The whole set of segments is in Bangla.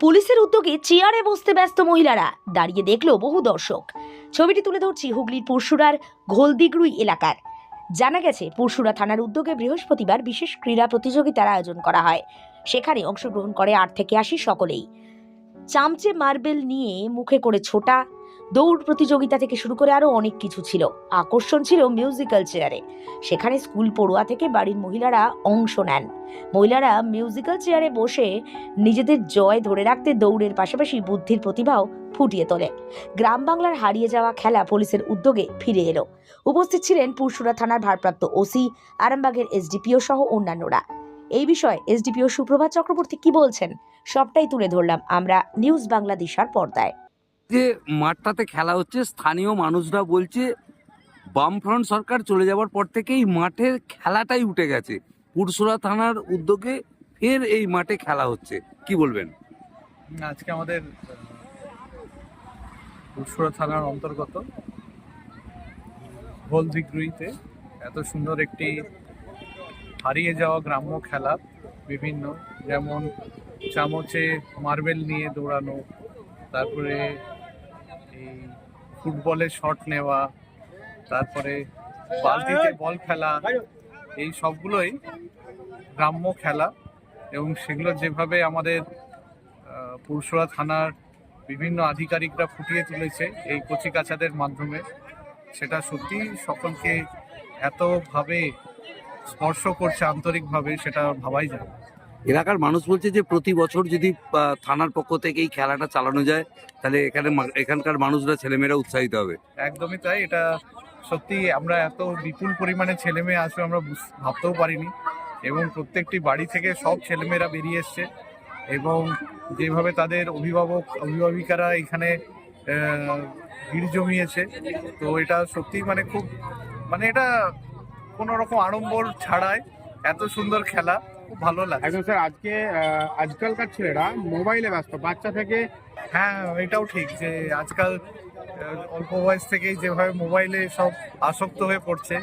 পুলিশের উদ্যোগে চেয়ারে বসতে ব্যস্ত মহিলারা। দাঁড়িয়ে দেখল বহু দর্শক। ছবিটি তুলে ধরছি হুগলির পরশুরার ঘোলদিগরুই এলাকার। জানা গেছে, পরশুরা থানার উদ্যোগে বৃহস্পতিবার বিশেষ ক্রীড়া প্রতিযোগিতার আয়োজন করা হয়। সেখানে অংশগ্রহণ করে আট থেকে আশি সকলেই। চামচে মার্বেল নিয়ে মুখে করে ছোটা দৌড় প্রতিযোগিতা থেকে শুরু করে আরও অনেক কিছু ছিল। আকর্ষণ ছিল মিউজিক্যাল চেয়ারে সেখানে স্কুল পড়ুয়া থেকে বাড়ির মহিলারা অংশ নেন। মহিলারা মিউজিক্যাল চেয়ারে বসে নিজেদের জয় ধরে রাখতে দৌড়ের পাশাপাশি বুদ্ধির প্রতিভাও ফুটিয়ে তোলে। গ্রাম বাংলার হারিয়ে যাওয়া খেলা পুলিশের উদ্যোগে ফিরে এলো। উপস্থিত ছিলেন পুরসুরা থানার ভারপ্রাপ্ত ওসি আরামবাগের এসডিপিও সহ অন্যান্যরা। এই বিষয়ে এসডিপিও সুপ্রভাত চক্রবর্তী কি বলছেন, সবটাই তুলে ধরলাম আমরা নিউজ বাংলাদেশার পর্দায়। যে মাঠটাতে খেলা হচ্ছে, স্থানীয় মানুষরা বলছে, বামফ্রন্ট সরকার চলে যাওয়ার পর থেকেই মাঠের খেলাটাই উঠে গেছে। পুরসুরা থানার উদ্যোগে ফের এই মাঠে খেলা হচ্ছে। কি বলবেন? আজকে আমাদের পুরসুরা থানার অন্তর্গত, হলদিগ্রুইতে এত সুন্দর একটি হারিয়ে যাওয়া গ্রাম্য খেলা বিভিন্ন, যেমন চামচে মার্বেল নিয়ে দৌড়ানো, তারপরে এই ফুটবলে শট নেওয়া, তারপরে বালতিতে বল খেলা, এই সবগুলোই গ্রাম্য খেলা এবং সেগুলো যেভাবে আমাদের পুরসুরা থানার বিভিন্ন আধিকারিকরা ফুটিয়ে তুলেছে এই কচিকাচাদের মাধ্যমে, সেটা সত্যি সকলকে এতভাবে স্পর্শ করছে আন্তরিকভাবে, সেটা ভাবাই যায়। এলাকার মানুষ বলছে যে প্রতি বছর যদি থানার পক্ষ থেকে এই খেলাটা চালানো যায়, তাহলে এখানে এখানকার মানুষরা, ছেলেমেয়েরা উৎসাহিত হবে। একদমই তাই, এটা সত্যি আমরা এত বিপুল পরিমাণে ছেলে মেয়ে আসবে আমরা ভাবতেও পারিনি। এবং প্রত্যেকটি বাড়ি থেকে সব ছেলেমেয়েরা বেরিয়ে এসছে এবং যেভাবে তাদের অভিভাবক, অভিভাবিকারা এখানে ভিড় জমিয়েছে, তো এটা সত্যি মানে খুব মানে এটা কোনো রকম আড়ম্বর ছাড়াই এত সুন্দর খেলা। খুব ভালো লাগে একদম স্যার আজকে আজকালকার ছেলেরা মোবাইলে ব্যস্ত বাচ্চা থেকে হ্যাঁ এটাও ঠিক যে আজকাল অল্প বয়স থেকেই যেভাবে মোবাইলে সব আসক্ত হয়ে পড়ছে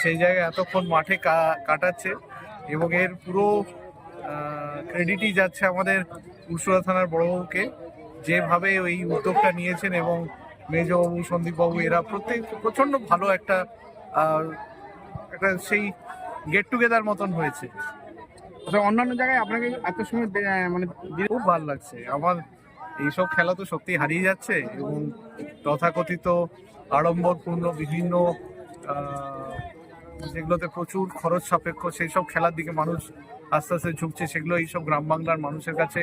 সেই জায়গায় এতক্ষণ মাঠে কাটাচ্ছে এবং এর পুরো ক্রেডিটই যাচ্ছে আমাদের পুরসুরা থানার বড়বাবুকে যেভাবে ওই উদ্যোগটা নিয়েছেন এবং মেজবাবু সন্দীপবাবু এরা প্রত্যেক প্রচণ্ড ভালো একটা একটা সেই গেট টুগেদার মতন হয়েছে। অন্যান্য জায়গায় আপনাকে এত সময় মানে খুব ভালো লাগছে। আমার এইসব খেলা তো সত্যি হারিয়ে যাচ্ছে এবং তথাকথিত আড়ম্বরপূর্ণ বিভিন্ন যেগুলোতে প্রচুর খরচ সাপেক্ষ সেই সব খেলার দিকে মানুষ আস্তে আস্তে ঝুঁকছে, সেগুলো এইসব গ্রাম বাংলার মানুষের কাছে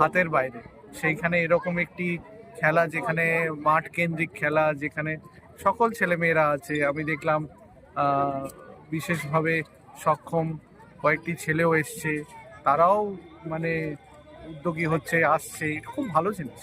হাতের বাইরে। সেইখানে এরকম একটি খেলা যেখানে মাঠ কেন্দ্রিক খেলা, যেখানে সকল ছেলেমেয়েরা আছে, আমি দেখলাম বিশেষভাবে সক্ষম কয়েকটি ছেলেও এসছে তারাও মানে উদ্যোগী হচ্ছে আসছে। এটা খুব ভালো জিনিস।